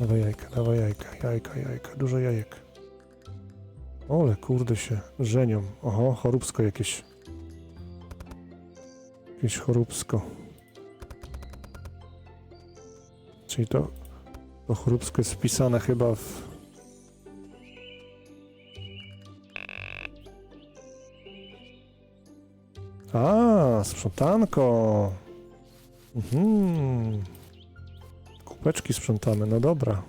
Dawaj jajka, dawaj jajka, jajka, jajka, dużo jajek. Ole, kurde się, żenią. Oho, choróbsko jakieś. Jakieś choróbsko. Czyli to, to choróbsko jest wpisane chyba w... A, sprzątanko. Mhm. Kubeczki sprzątamy, no dobra.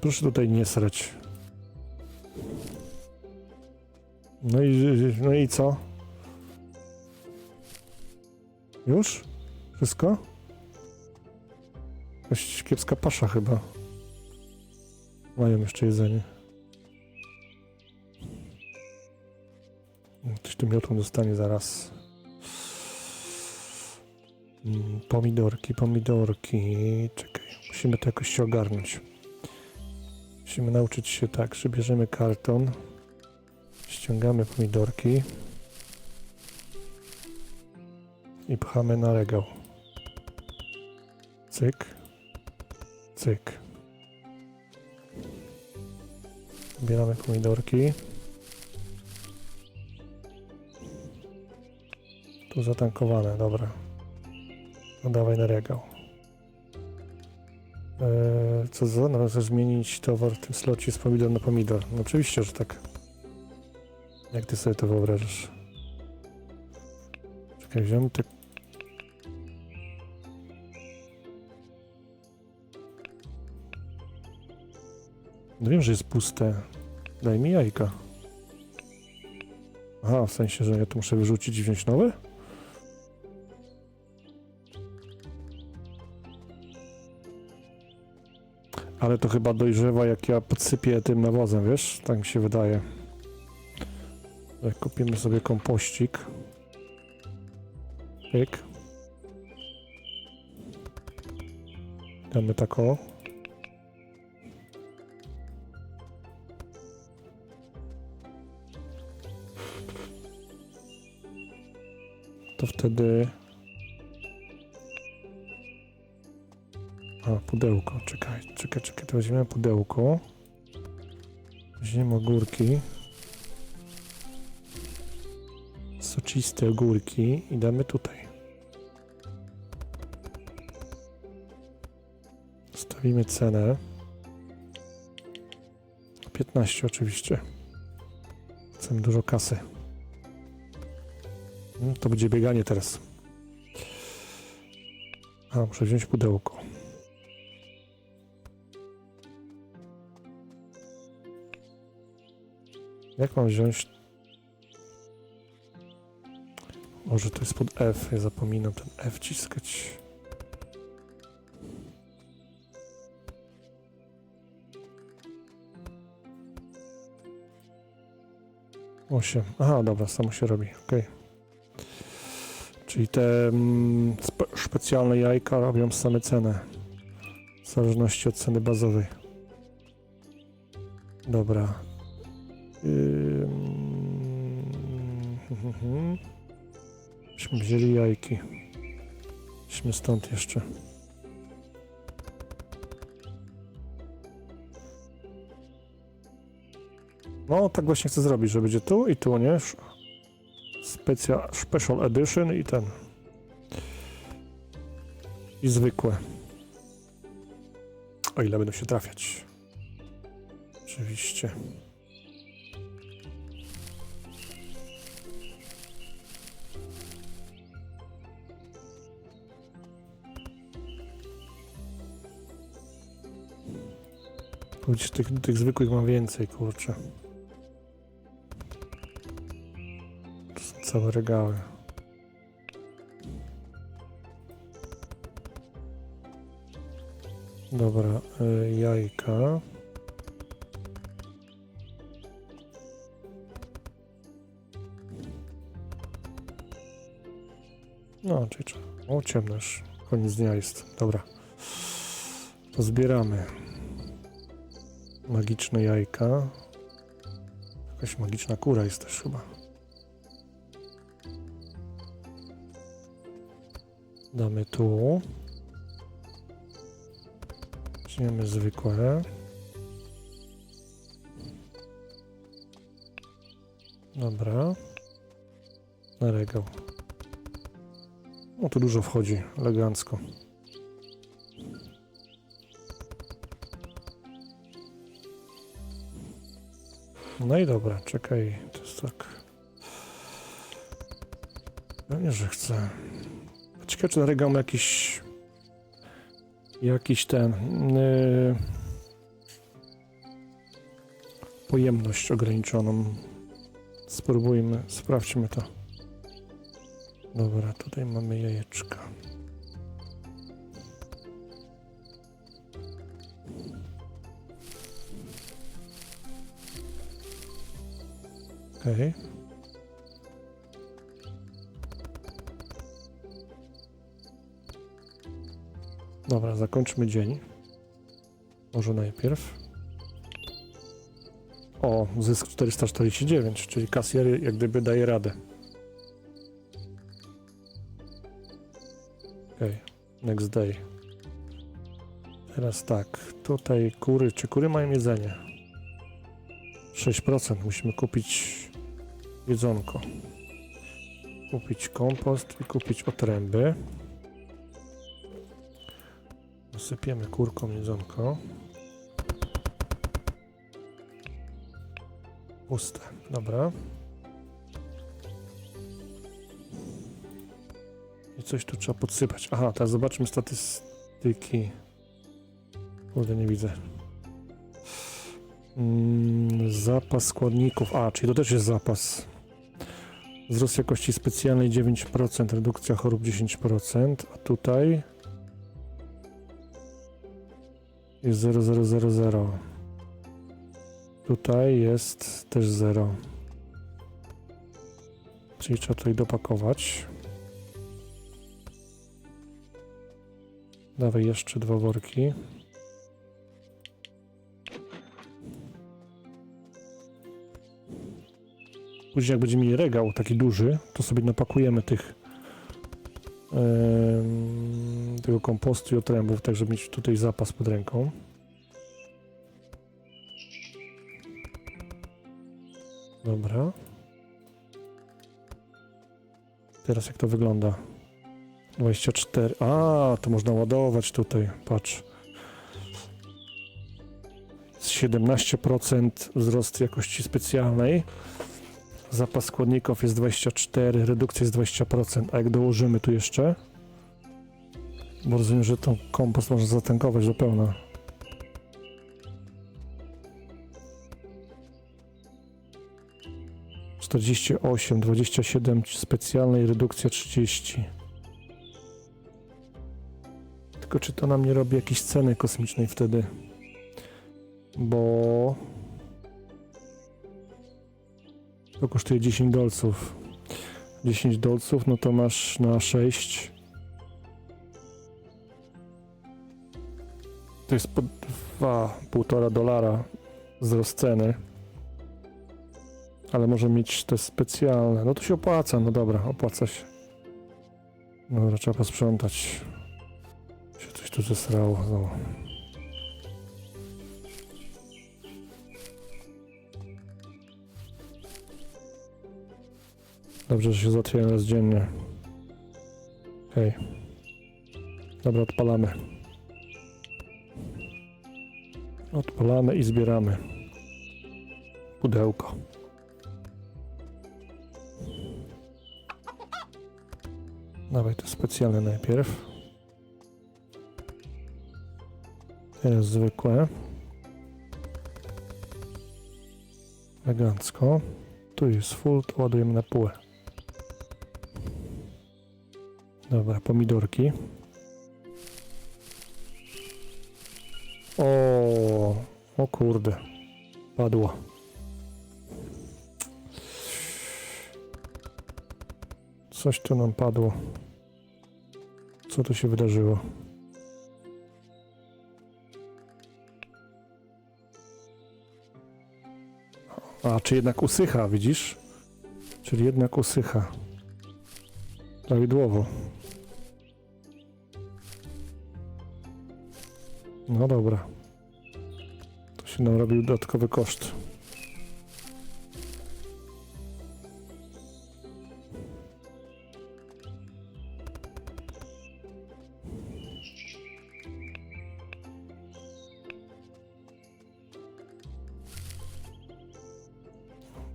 Proszę tutaj nie srać. No i, no i co? Już? Wszystko? Jakaś kiepska pasza chyba. Mają jeszcze jedzenie. Ktoś tu miotą dostanie zaraz. Pomidorki, pomidorki. Czekaj, musimy to jakoś się ogarnąć. Musimy nauczyć się tak, że bierzemy karton, ściągamy pomidorki i pchamy na regał. Cyk, cyk. Zbieramy pomidorki. Tu zatankowane, dobra. No dawaj na regał. Eee, co za? Należy zmienić towar w tym slocie z pomidor na pomidor. No oczywiście, że tak. Jak ty sobie to wyobrażasz? Czekaj, wziąłem te... No wiem, że jest puste. Daj mi jajka. Aha, w sensie, że ja to muszę wyrzucić i wziąć nowe? Ale to chyba dojrzewa, jak ja podsypię tym nawozem, wiesz? Tak mi się wydaje. Jak kupimy sobie kompościk. Pyk. Damy tak o. To wtedy... A, pudełko, czekaj, czekaj, czekaj, to weźmiemy pudełko. Weźmiemy ogórki. Soczyste ogórki i damy tutaj. Stawimy cenę. 15 oczywiście. Chcemy dużo kasy. Mm, To będzie bieganie teraz. A, muszę wziąć pudełko. Jak mam wziąć? Może to jest pod F, ja zapominam ten F ciskać. Osiem. Aha, dobra, samo się robi, okej. Czyli te mm, spe specjalne jajka robią same cenę. W zależności od ceny bazowej. Dobra, Myśmy wzięli jajki. Idźmy stąd jeszcze. No, tak właśnie chcę zrobić, że będzie tu i tu, nie? Specja, special edition i ten. I zwykłe. O ile będą się trafiać. Oczywiście. Choć tych, tych zwykłych mam więcej, kurczę. Tu są całe regały. Dobra, y, jajka. No, czyli. O, ciemno już. Koniec dnia jest. Dobra. To zbieramy. Magiczne jajka. Jakaś magiczna kura jest też chyba. Damy tu. Weźmiemy zwykłe. Dobra. Na regał. No tu dużo wchodzi, elegancko. No i dobra, czekaj, to jest tak. Pewnie, że chcę. Ciekawe, czy na jakiś... Jakiś ten... Yy, pojemność ograniczoną. Spróbujmy, sprawdźmy to. Dobra, tutaj mamy jajeczka. Okej. Dobra, zakończmy dzień. Może najpierw. O, zysk 449, czyli kasjer jak gdyby daje radę. Okej, next day. Teraz tak, tutaj kury, czy kury mają jedzenie? 6%, musimy kupić jedzonko. Kupić kompost i kupić otręby. Sypiemy kurką jedzonko. Puste, dobra. I coś tu trzeba podsypać. Aha, teraz zobaczmy statystyki. Kurde, nie widzę. Mm, zapas składników. A, czyli to też jest zapas. Wzrost jakości specjalnej 9%, redukcja chorób 10%, a tutaj jest 0000. Tutaj jest też 0. Czyli trzeba tutaj dopakować. Dawaj jeszcze dwa worki. Później jak będziemy mieli regał taki duży, to sobie napakujemy tych em, tego kompostu i otrębów, tak żeby mieć tutaj zapas pod ręką. Dobra. Teraz jak to wygląda? 24. A, to można ładować tutaj. Patrz. Jest 17% wzrost jakości specjalnej. Zapas składników jest 24, redukcja jest 20%. A jak dołożymy tu jeszcze, bo rozumiem, że tą kompost można zatankować do pełna. Czterdzieści osiem, dwadzieścia siedem specjalnej, redukcja 30. Tylko czy to nam nie robi jakiejś ceny kosmicznej wtedy? Bo to kosztuje 10 dolców. 10 dolców, no to masz na 6. To jest po 2,5 dolara wzrost ceny. Ale może mieć te specjalne. No to się opłaca, no dobra, opłaca się. Dobra, trzeba posprzątać. Się coś tu zesrało znowu. Dobrze, że się załatwiają raz dziennie. Okej. Dobra, odpalamy. Odpalamy i zbieramy. Pudełko. Dawaj to specjalne najpierw. Teraz zwykłe. Elegancko. Tu jest full, to ładujemy na półę. Dobra, pomidorki. O, o kurde. Padło. Coś tu nam padło. Co tu się wydarzyło? A, czy jednak usycha, widzisz? Czyli jednak usycha. Prawidłowo. No dobra. To się nam robił dodatkowy koszt.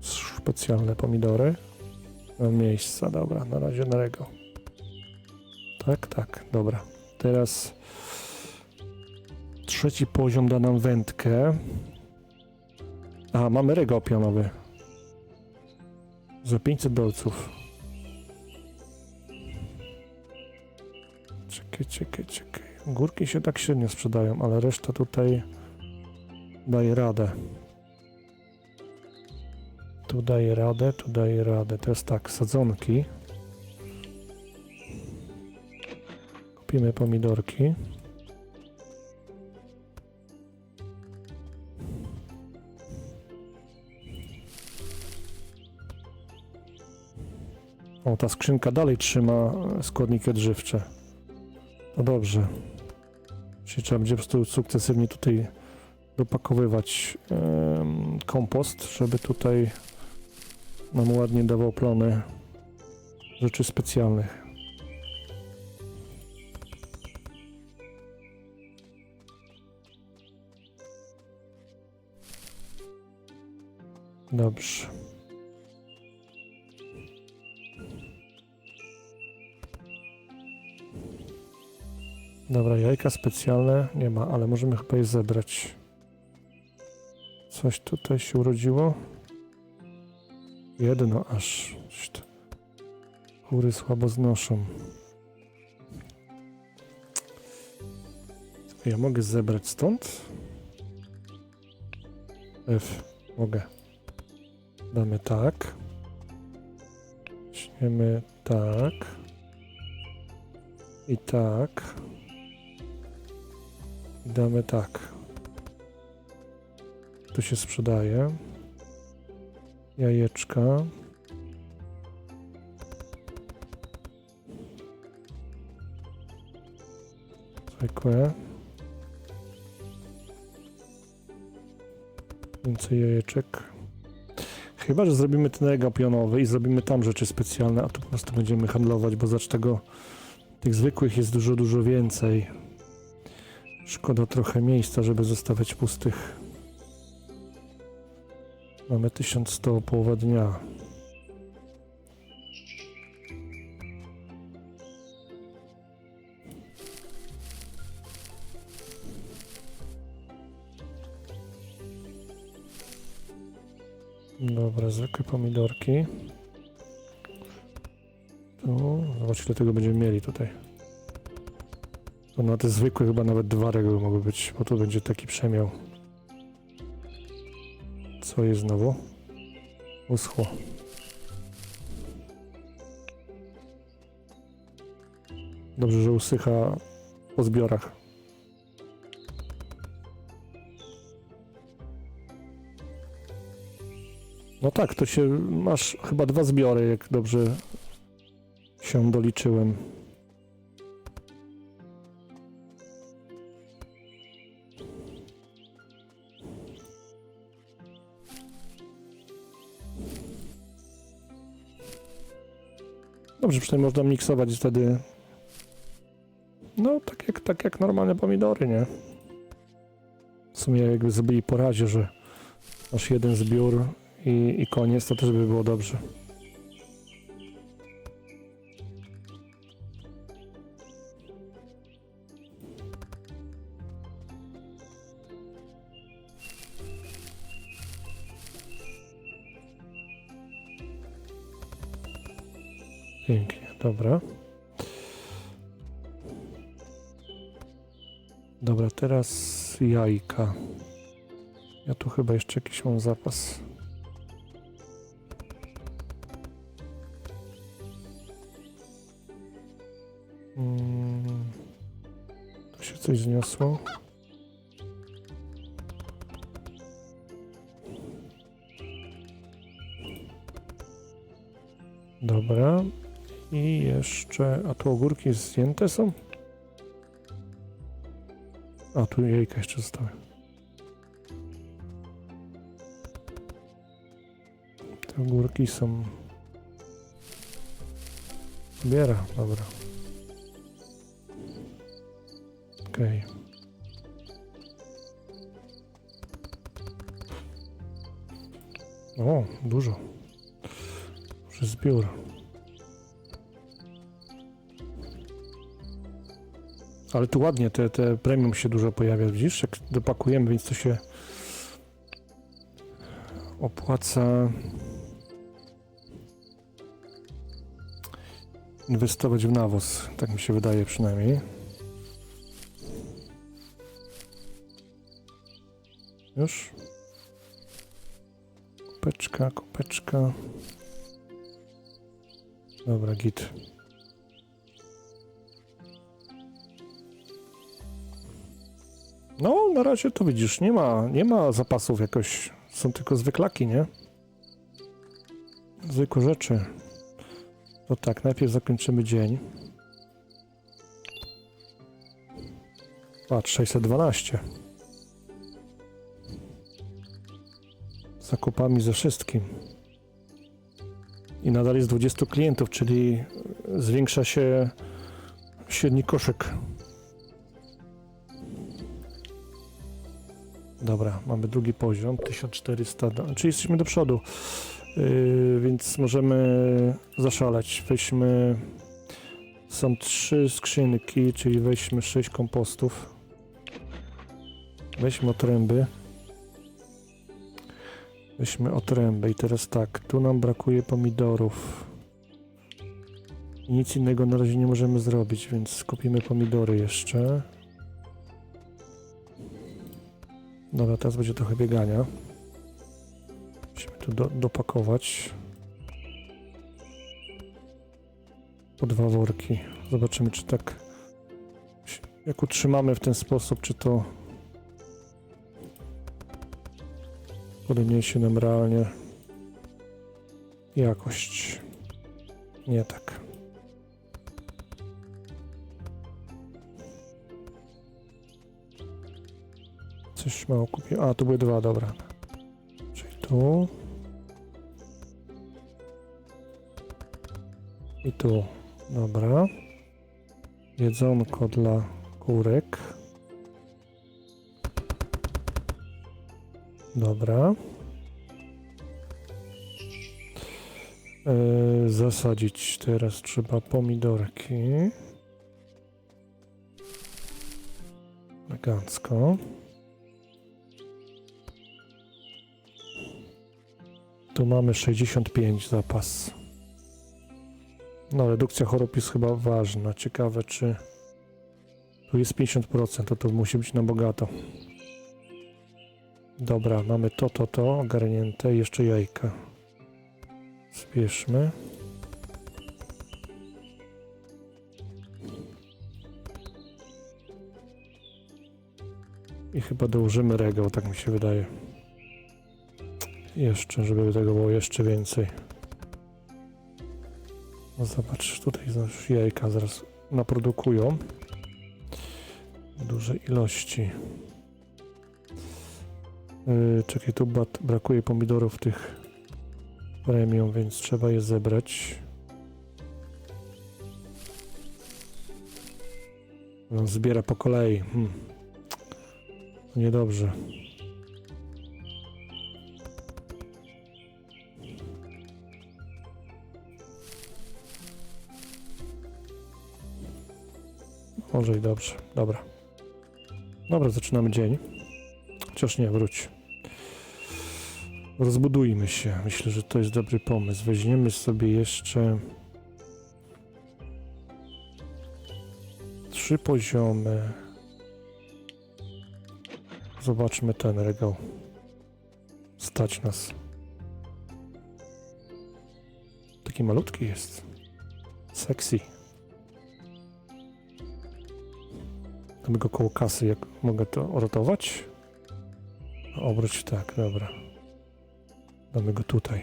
Specjalne pomidory. Mam miejsca, dobra, na razie na rego. Tak, tak, dobra. Teraz trzeci poziom da nam wędkę. A, mamy rego pionowy. Za 500 dolców. Czekaj, czekaj, czekaj. Górki się tak średnio sprzedają, ale reszta tutaj daje radę. Tu daje radę, tu daje radę. Teraz tak, sadzonki. Kupimy pomidorki. O, ta skrzynka dalej trzyma e, składniki odżywcze. No dobrze. Czyli trzeba będzie po prostu sukcesywnie tutaj dopakowywać kompost, żeby tutaj nam ładnie dawał plony rzeczy specjalnych. Dobrze. Dobra, jajka specjalne nie ma, ale możemy chyba je zebrać. Coś tutaj się urodziło? Jedno aż. Kury słabo znoszą. Ja mogę zebrać stąd? F. Mogę. Damy tak. Weźmiemy tak. I tak. I damy tak. Tu się sprzedaje. Jajeczka. Zwykłe. Więcej jajeczek. Chyba, że zrobimy ten ega pionowy i zrobimy tam rzeczy specjalne, a tu po prostu będziemy handlować, bo zacz tego tych zwykłych jest dużo, dużo więcej. Szkoda trochę miejsca, żeby zostawiać pustych. Mamy 1100 połowa dnia. Dobra, zwykłe pomidorki. Tu, zobacz ile tego będziemy mieli tutaj. To na te zwykłe chyba nawet dwa reguły mogły być, bo to będzie taki przemiał. Co jest znowu? Uschło. Dobrze, że usycha po zbiorach. No tak, to się masz chyba dwa zbiory, jak dobrze się doliczyłem. Dobrze, przynajmniej można miksować wtedy. No, tak jak, tak jak normalne pomidory, nie? W sumie jakby zrobili po razie, że masz jeden zbiór i, i koniec, to też by było dobrze. Dobra. Dobra, teraz jajka. Ja tu chyba jeszcze jakiś mam zapas. Mm, tu się coś zniosło. Dobra. Jeszcze... A tu ogórki zdjęte są? A, tu jajka jeszcze zostały. Te ogórki są... Biera, dobra. Okej. O, dużo. Duży zbiór. Ale tu ładnie te, te premium się dużo pojawia, widzisz? Jak dopakujemy, więc to się opłaca inwestować w nawóz. Tak mi się wydaje przynajmniej. Już? Kopeczka, kopeczka. Dobra, git. No, na razie to widzisz, nie ma, nie ma zapasów jakoś. Są tylko zwyklaki, nie? Zwykłe rzeczy. To tak, najpierw zakończymy dzień. Patrz, 612. Z zakupami ze wszystkim. I nadal jest 20 klientów, czyli zwiększa się średni koszyk. Dobra, mamy drugi poziom, 1400, do- czyli jesteśmy do przodu, yy, więc możemy zaszaleć. Weźmy, są trzy skrzynki, czyli weźmy 6 kompostów. Weźmy otręby. Weźmy otręby i teraz tak, tu nam brakuje pomidorów. Nic innego na razie nie możemy zrobić, więc kupimy pomidory jeszcze. Dobra, teraz będzie trochę biegania. Musimy tu do, dopakować. Po dwa worki. Zobaczymy, czy tak. Jak utrzymamy w ten sposób, czy to podniesie nam realnie jakość. Nie tak. Coś mało kupię. A, tu były dwa, dobra. Czyli tu. I tu. Dobra. Jedzonko dla kurek. Dobra. Yy, zasadzić teraz trzeba pomidorki. Elegancko. Tu mamy 65 zapas. No, redukcja chorób jest chyba ważna. Ciekawe, czy tu jest 50%, to to musi być na bogato. Dobra, mamy to, to, to ogarnięte. Jeszcze jajka. Zbierzmy. I chyba dołożymy regał, tak mi się wydaje. Jeszcze, żeby tego było jeszcze więcej. No zobacz, tutaj już jajka zaraz naprodukują. W dużej ilości. Yy, czekaj, tu brakuje pomidorów tych premium, więc trzeba je zebrać. Zbiera po kolei. Hmm. Niedobrze. Może i dobrze. Dobra. Dobra, zaczynamy dzień. Chociaż nie, wróć. Rozbudujmy się. Myślę, że to jest dobry pomysł. Weźmiemy sobie jeszcze trzy poziomy. Zobaczmy ten regał. Stać nas. Taki malutki jest. Sexy. Damy go koło kasy, jak mogę to rotować? Obróć tak, dobra. Damy go tutaj.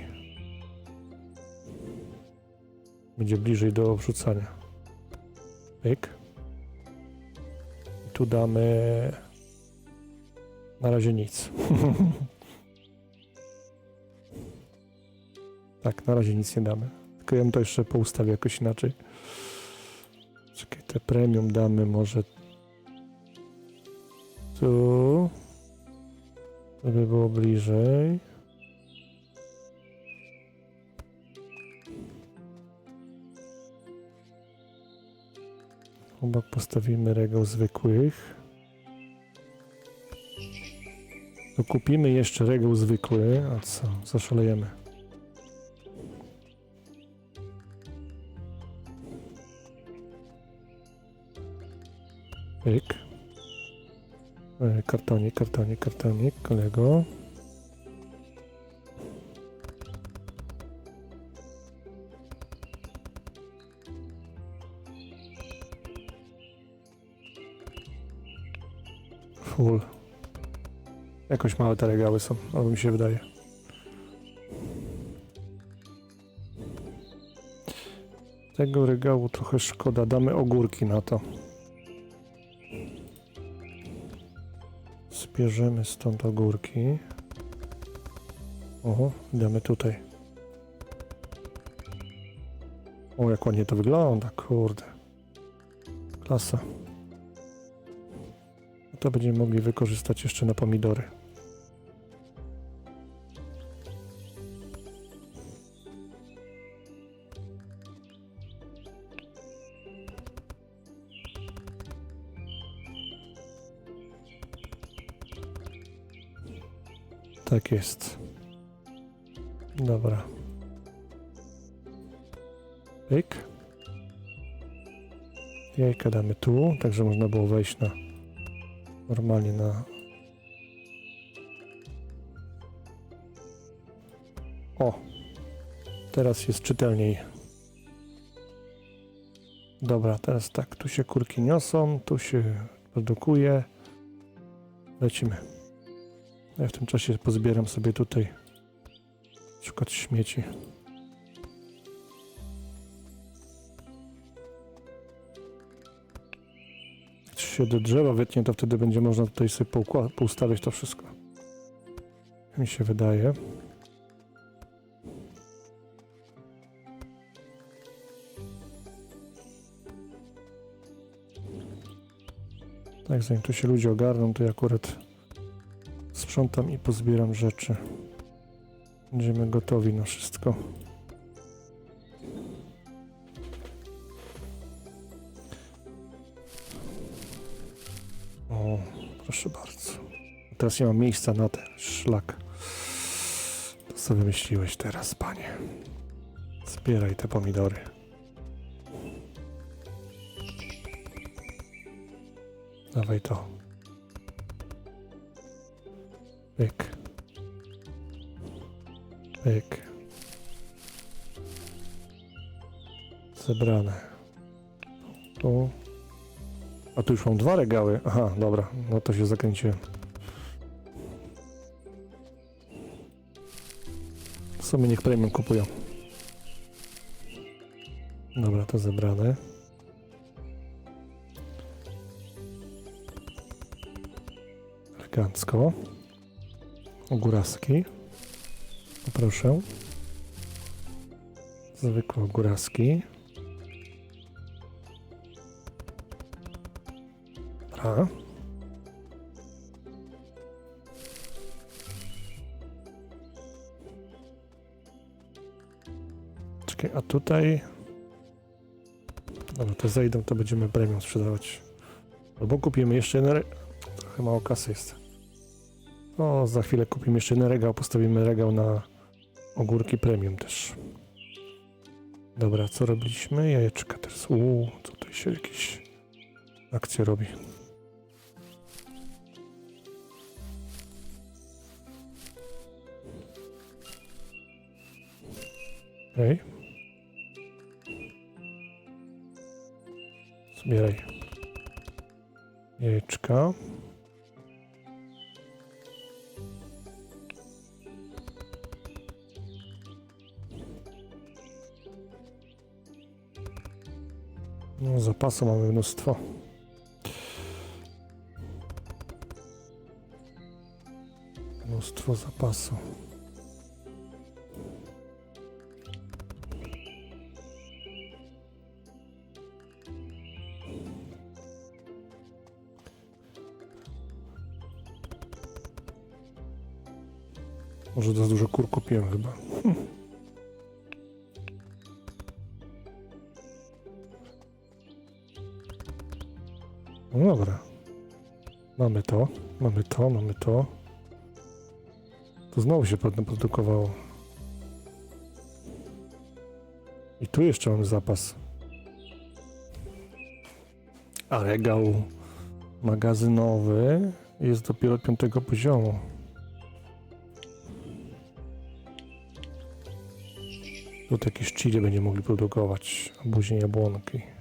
Będzie bliżej do wrzucania. Pyk. I tu damy Na razie nic. tak, na razie nic nie damy. Tylko ja to jeszcze poustawię jakoś inaczej. Czekaj, te premium damy może tu. Żeby było bliżej. Obok postawimy regał zwykłych. To kupimy jeszcze regał zwykły, a co? Zaszalejemy. Pyk. E, Kartonik, kartonik, kartonik, kolego. Full. Jakoś małe te regały są, albo mi się wydaje. Tego regału trochę szkoda, damy ogórki na to. Zbierzemy stąd ogórki. Oho, damy tutaj. O, jak ładnie to wygląda, kurde. Klasa. To będziemy mogli wykorzystać jeszcze na pomidory. Tak jest. Dobra. Pyk. Jajka damy tu, tak że można było wejść na normalnie na o teraz jest czytelniej dobra teraz tak tu się kurki niosą tu się produkuje lecimy ja w tym czasie pozbieram sobie tutaj na przykład śmieci Jak się do drzewa wytnie, to wtedy będzie można tutaj sobie poustawiać to wszystko. Mi się wydaje. Tak, zanim tu się ludzie ogarną, to ja akurat sprzątam i pozbieram rzeczy. Będziemy gotowi na wszystko. O, proszę bardzo. Teraz nie mam miejsca na ten szlak. To co wymyśliłeś teraz, panie? Zbieraj te pomidory. Dawaj to. Pyk. Pyk. Zebrane. Tu. A tu już mam dwa regały. Aha, dobra, no to się zakręciłem. W sumie niech premium kupują. Dobra, to zebrane. Elegancko. Ogóraski. Poproszę. Zwykłe ogóraski. Dobra. Czekaj, a tutaj... Dobra, te zejdą, to będziemy premium sprzedawać. Albo kupimy jeszcze jeden... Trochę mało kasy jest. No, za chwilę kupimy jeszcze jeden regał, postawimy regał na ogórki premium też. Dobra, co robiliśmy? Jajeczka teraz. Uuu, tutaj się jakieś akcje robi. Okej. Zbieraj. Jajeczka. Zapasu mamy mnóstwo. Mnóstwo zapasu. Może za dużo kur kupiłem chyba. No dobra. Mamy to, mamy to, mamy to. To znowu się pewno produkowało. I tu jeszcze mamy zapas. A regał magazynowy jest dopiero piątego poziomu. Tu jakieś chili będzie mogli produkować, a później jabłonki.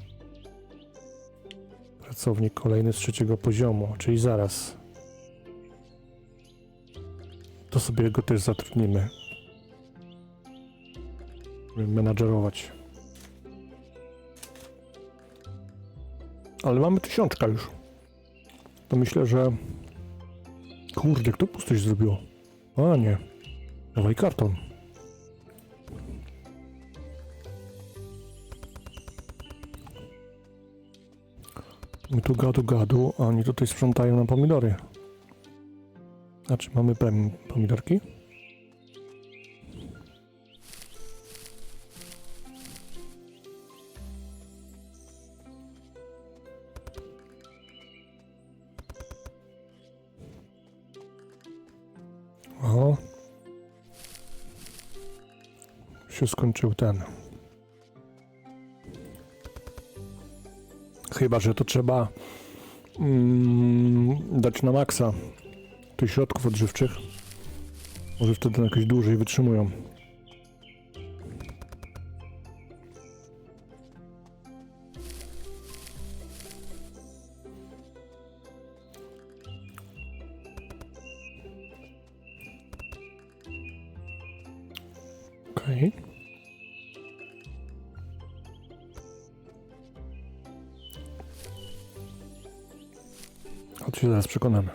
Pracownik kolejny z trzeciego poziomu, czyli zaraz. To sobie go też zatrudnimy. Menadżerować. Ale mamy tysiączka już. To myślę, że... Kurde, kto pustość zrobił? A nie. Dawaj karton. My tu gadu gadu, a oni tutaj sprzątają na pomidory. Znaczy, mamy pem pomidorki? O. Się skończył ten. Chyba, że to trzeba mm, dać na maksa tych środków odżywczych. Może wtedy jakoś dłużej wytrzymują. Okej. O się zaraz przekonamy.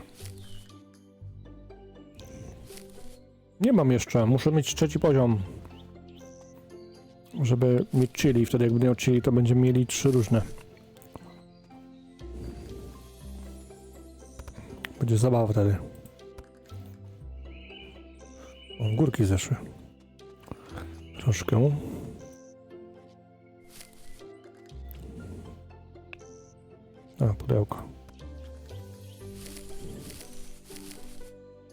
Nie mam jeszcze, muszę mieć trzeci poziom. Żeby mieć chili, wtedy jak będę miał chili, to będziemy mieli trzy różne. Będzie zabawa wtedy. O, górki zeszły. Troszkę. A, pudełko.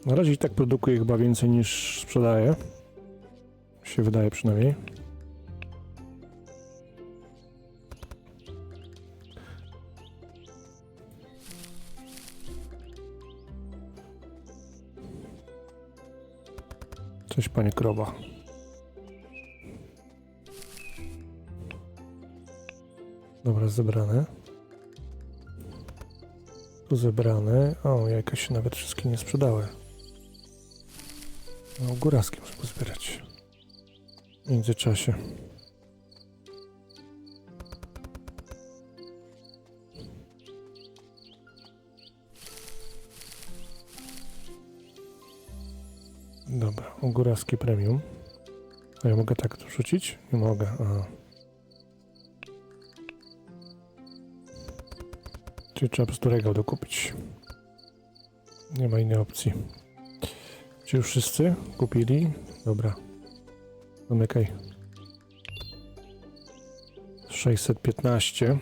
Na razie i tak produkuję chyba więcej niż sprzedaję. Się wydaje przynajmniej. Cześć panie krowa. Dobra, zebrane. Tu zebrane. O, jajka się nawet wszystkie nie sprzedały. No, góraski muszę pozbierać. W międzyczasie. Dobra, ogóraski premium. A ja mogę tak to wrzucić? Nie mogę. A. Czyli trzeba po prostu regał dokupić. Nie ma innej opcji. Czy już wszyscy kupili? Dobra. Zamykaj. 615.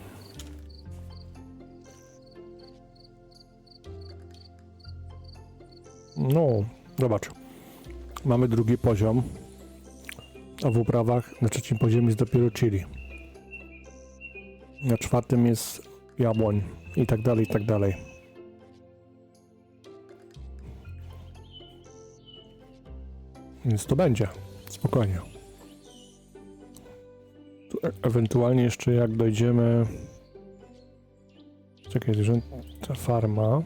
No, zobacz. Mamy drugi poziom. A w uprawach na trzecim poziomie jest dopiero chili. Na czwartym jest jabłoń i tak dalej, i tak dalej. Więc to będzie. Spokojnie. Tu e ewentualnie jeszcze jak dojdziemy... Czekaj, że ta farma...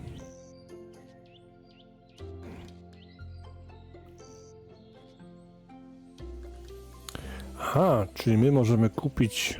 Aha, czyli my możemy kupić